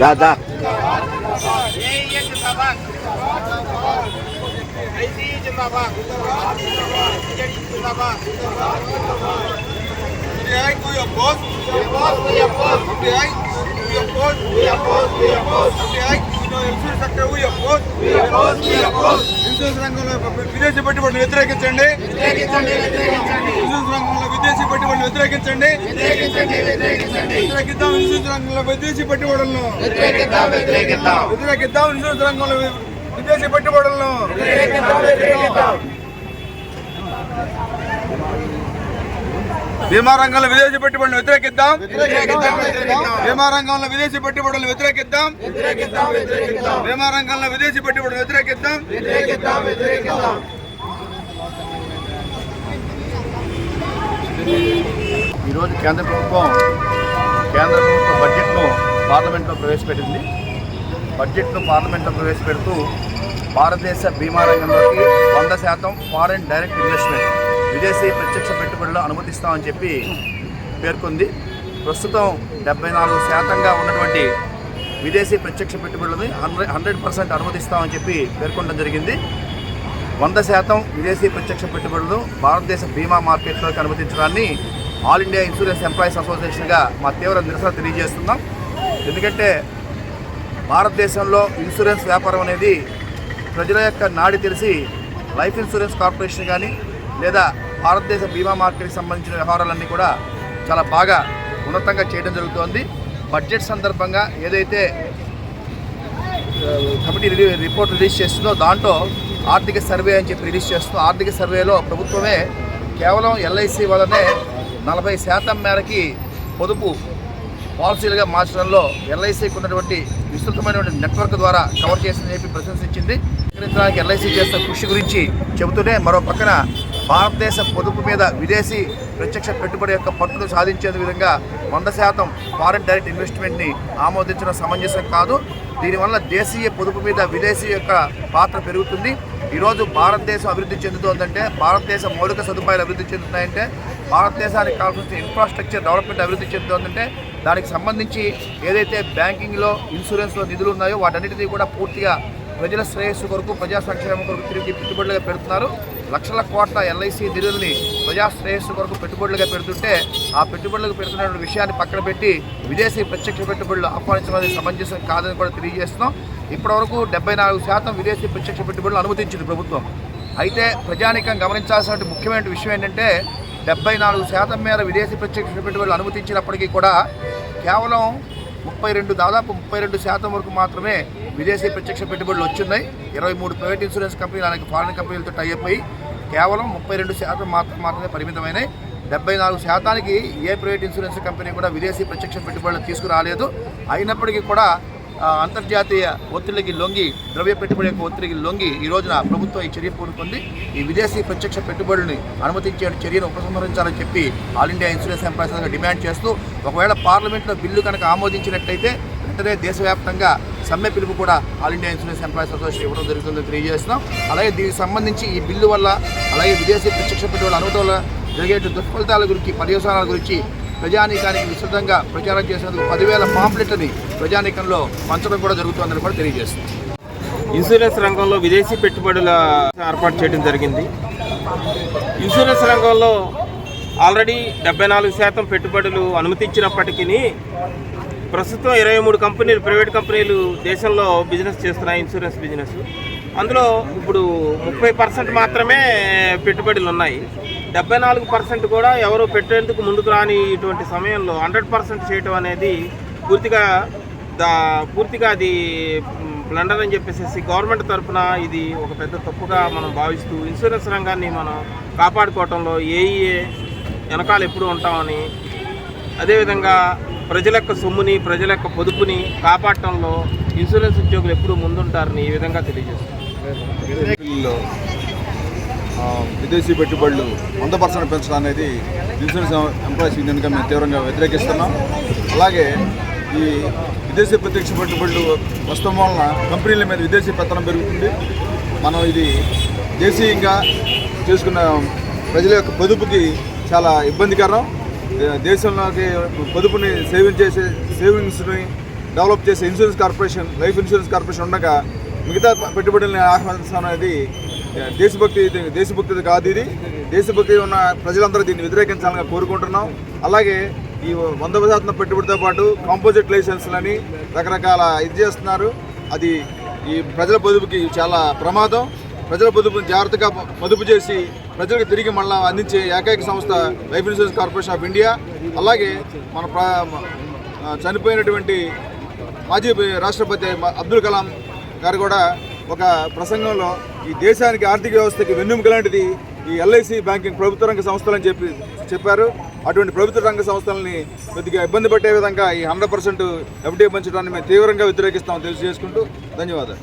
దా దా insurance రంగంలో విదేశీ పెట్టుబడులు వ్యతిరేకించండి వ్యతిరేకించండి వ్యతిరేకించండి ఇన్సూరెన్స్ రంగంలో విదేశీ పెట్టుబడులు వ్యతిరేకించండి. వ్యతిరేకిద్దాం ఇన్సూరెన్స్ రంగంలో విదేశీ పెట్టుబడులను. వ్యతిరేకిద్దాం ఇన్సూరెన్స్ రంగంలో విదేశీ పెట్టుబడులను. బీమా రంగంలో విదేశీ పెట్టుబడులను వ్యతిరేకిద్దాం. బీమా రంగంలో విదేశీ వ్యతిరేకిద్దాం. వ్యతిరేకిద్దాం బీమా రంగంలో విదేశీ పెట్టుబడులు వ్యతిరేకిద్దాం వ్యతిరేకిద్దాం వ్యతిరేకిద్దాం ఈరోజు కేంద్ర ప్రభుత్వం కేంద్ర ప్రభుత్వ బడ్జెట్ను పార్లమెంట్లో ప్రవేశపెట్టింది. బడ్జెట్ను పార్లమెంట్లో ప్రవేశపెడుతూ భారతదేశ బీమా రంగంలోకి వంద శాతం ఫారెన్ డైరెక్ట్ ఇన్వెస్ట్మెంట్ విదేశీ ప్రత్యక్ష పెట్టుబడులు అనుమతిస్తామని చెప్పి పేర్కొంది. ప్రస్తుతం డెబ్బై నాలుగు శాతంగా ఉన్నటువంటి విదేశీ ప్రత్యక్ష పెట్టుబడులని హండ్రెడ్ హండ్రెడ్ పర్సెంట్ అనుమతిస్తామని చెప్పి పేర్కొనడం జరిగింది. వంద శాతం విదేశీ ప్రత్యక్ష పెట్టుబడులు భారతదేశ బీమా మార్కెట్లోకి అనుమతించడాన్ని ఆల్ ఇండియా ఇన్సూరెన్స్ ఎంప్లాయీస్ అసోసియేషన్గా మా తీవ్ర నిరసన తెలియజేస్తున్నాం. ఎందుకంటే భారతదేశంలో ఇన్సూరెన్స్ వ్యాపారం అనేది ప్రజల యొక్క నాడి తెలిసి లైఫ్ ఇన్సూరెన్స్ కార్పొరేషన్ కానీ లేదా భారతదేశ బీమా మార్కెట్కి సంబంధించిన వ్యవహారాలన్నీ కూడా చాలా బాగా ఉన్నతంగా చేయడం జరుగుతోంది. బడ్జెట్ సందర్భంగా ఏదైతే కమిటీ రిలీ రిపోర్ట్ రిలీజ్ చేస్తుందో దాంట్లో ఆర్థిక సర్వే అని చెప్పి రిలీజ్ చేస్తూ ఆర్థిక సర్వేలో ప్రభుత్వమే కేవలం ఎల్ఐసి వల్లనే నలభై శాతం మేరకి పొదుపు పాలసీలుగా మార్చడంలో ఎల్ఐసికి ఉన్నటువంటి విస్తృతమైనటువంటి నెట్వర్క్ ద్వారా కవర్ చేసిందని చెప్పి ప్రశంసించింది. స్వీకరించడానికి ఎల్ఐసి చేస్తున్న కృషి గురించి చెబుతూనే మరో పక్కన భారతదేశ పొదుపు మీద విదేశీ ప్రత్యక్ష పెట్టుబడి యొక్క పట్టును సాధించే విధంగా వంద శాతం ఫారెన్ డైరెక్ట్ ఇన్వెస్ట్మెంట్ని ఆమోదించడం సమంజసం కాదు. దీనివల్ల దేశీయ పొదుపు మీద విదేశీ యొక్క పాత్ర పెరుగుతుంది. ఈరోజు భారతదేశం అభివృద్ధి చెందుతోందంటే భారతదేశ మౌలిక సదుపాయాలు అభివృద్ధి చెందుతున్నాయంటే భారతదేశానికి కావాల్సిన ఇన్ఫ్రాస్ట్రక్చర్ డెవలప్మెంట్ అభివృద్ధి చెందుతోందంటే దానికి సంబంధించి ఏదైతే బ్యాంకింగ్లో ఇన్సూరెన్స్లో నిధులు ఉన్నాయో వాటన్నిటినీ కూడా పూర్తిగా ప్రజల శ్రేయస్సు కొరకు ప్రజా సంక్షేమం కొరకు తిరిగి పెట్టుబడులుగా పెడుతున్నారు. లక్షల కోట్ల ఎల్ఐసి నిధుల్ని ప్రజా శ్రేయస్సు కొరకు పెట్టుబడులుగా పెడుతుంటే ఆ పెట్టుబడులకు పెడుతున్న విషయాన్ని పక్కన పెట్టి విదేశీ ప్రత్యక్ష పెట్టుబడులు ఆహ్వానించడం అనేది సమంజసం కాదని కూడా తెలియజేస్తున్నాం. ఇప్పటివరకు డెబ్బై నాలుగు శాతం విదేశీ ప్రత్యక్ష పెట్టుబడులు అనుమతించింది ప్రభుత్వం. అయితే ప్రజానికం గమనించాల్సిన ముఖ్యమైన విషయం ఏంటంటే డెబ్బై నాలుగు శాతం మేర విదేశీ ప్రత్యక్ష పెట్టుబడులు అనుమతించినప్పటికీ కూడా కేవలం ముప్పై రెండు దాదాపు ముప్పై రెండు శాతం వరకు మాత్రమే విదేశీ ప్రత్యక్ష పెట్టుబడులు వచ్చున్నాయి. ఇరవై మూడు ప్రైవేట్ ఇన్సూరెన్స్ కంపెనీలు అలాగే ఫారిన్ కంపెనీలతో టైఅప్ అయ్యి కేవలం ముప్పై రెండు శాతం మాత్రం మాత్రమే పరిమితమైనాయి. డెబ్బై నాలుగు శాతానికి ఏ ప్రైవేట్ ఇన్సూరెన్స్ కంపెనీ కూడా విదేశీ ప్రత్యక్ష పెట్టుబడులు తీసుకురాలేదు. అయినప్పటికీ కూడా అంతర్జాతీయ ఒత్తిడికి లొంగి ద్రవ్య పెట్టుబడి యొక్క ఒత్తిడికి లొంగి ఈ రోజున ప్రభుత్వం ఈ చర్య పూనుకుంది. ఈ విదేశీ ప్రత్యక్ష పెట్టుబడుల్ని అనుమతించే చర్యను ఉపసంహరించాలని చెప్పి all India insurance employees demand చేస్తూ ఒకవేళ పార్లమెంట్లో బిల్లు కనుక ఆమోదించినట్లయితే వెంటనే దేశవ్యాప్తంగా సమ్మె పిలుపు కూడా all India insurance employees association ఇవ్వడం జరుగుతుందని తెలియజేస్తున్నాం. అలాగే దీనికి సంబంధించి ఈ బిల్లు వల్ల అలాగే విదేశీ ప్రత్యక్ష పెట్టుబడుల అనుమతి వల్ల జరిగే దుష్ఫలితాల గురించి పర్యవసానాల గురించి ప్రజానీకానికి విస్తృతంగా ప్రచారం చేసేందుకు పదివేల పాంప్లెట్లని ప్రజానీకంలో పంచడం కూడా జరుగుతుందని కూడా తెలియజేస్తుంది. ఇన్సూరెన్స్ రంగంలో విదేశీ పెట్టుబడుల ఏర్పాటు చేయడం జరిగింది. ఇన్సూరెన్స్ రంగంలో ఆల్రెడీ డెబ్బై నాలుగు శాతం పెట్టుబడులు అనుమతించినప్పటికీ ప్రస్తుతం ఇరవై మూడు కంపెనీలు ప్రైవేట్ కంపెనీలు దేశంలో బిజినెస్ చేస్తున్నాయి ఇన్సూరెన్స్ బిజినెస్. అందులో ఇప్పుడు ముప్పై పర్సెంట్ మాత్రమే పెట్టుబడులు ఉన్నాయి. డెబ్బై నాలుగు పర్సెంట్ కూడా ఎవరు పెట్టేందుకు ముందుకు రాని ఇటువంటి సమయంలో హండ్రెడ్ పర్సెంట్ చేయటం అనేది పూర్తిగా దా పూర్తిగా అది బ్లండర్ అని చెప్పేసి గవర్నమెంట్ తరఫున ఇది ఒక పెద్ద తప్పుగా మనం భావిస్తూ ఇన్సూరెన్స్ రంగాన్ని మనం కాపాడుకోవటంలో ఏఈఏ వెనకాల ఎప్పుడు ఉంటామని అదేవిధంగా ప్రజల యొక్క సొమ్ముని ప్రజల యొక్క పొదుపుని కాపాడటంలో ఇన్సూరెన్స్ ఉద్యోగులు ఎప్పుడూ ముందుంటారని ఈ విధంగా తెలియజేస్తారు విదేశీ పెట్టుబడులు వంద పర్సెంట్ పెంచడం అనేది ఇన్సూరెన్స్ ఎంప్లాయీస్ యూనియన్గా మేము తీవ్రంగా వ్యతిరేకిస్తున్నాం. అలాగే ఈ విదేశీ ప్రత్యక్ష పెట్టుబడులు వస్తాం వలన కంపెనీల మీద విదేశీ పెత్తనం పెరుగుతుంది. మనం ఇది దేశీయంగా చేసుకున్న ప్రజల యొక్క పొదుపుకి చాలా ఇబ్బందికరం. దేశంలోకి పొదుపుని సేవింగ్ చేసే సేవింగ్స్ని డెవలప్ చేసే insurance corporation life insurance corporation ఉండగా మిగతా పెట్టుబడుల్ని ఆహ్వానిస్తాం అనేది దేశభక్తి దేశభక్తి కాదు ఇది. దేశభక్తి ఉన్న ప్రజలందరూ దీన్ని వ్యతిరేకించాలని కోరుకుంటున్నాం. అలాగే ఈ వంద శాతం పెట్టుబడితో పాటు కాంపోజిట్ లైసెన్స్లని రకరకాల ఇది చేస్తున్నారు. అది ఈ ప్రజల పొదుపుకి చాలా ప్రమాదం. ప్రజల పొదుపును జాగ్రత్తగా పొదుపు చేసి ప్రజలకు తిరిగి మళ్ళా అందించే ఏకైక సంస్థ life insurance corporation of India. అలాగే మన చనిపోయినటువంటి మాజీ రాష్ట్రపతి అబ్దుల్ కలాం గారు కూడా ఒక ప్రసంగంలో ఈ దేశానికి ఆర్థిక వ్యవస్థకి వెన్నెముక లాంటిది ఈ ఎల్ఐసి బ్యాంకింగ్ ప్రభుత్వ రంగ సంస్థలని చెప్పి చెప్పారు. అటువంటి ప్రభుత్వ రంగ సంస్థలని కొద్దిగా ఇబ్బంది పట్టే విధంగా ఈ హండ్రెడ్ పర్సెంట్ ఎఫ్డీ పంచడాన్ని మేము తీవ్రంగా వ్యతిరేకిస్తామని తెలియజేసుకుంటూ ధన్యవాదాలు.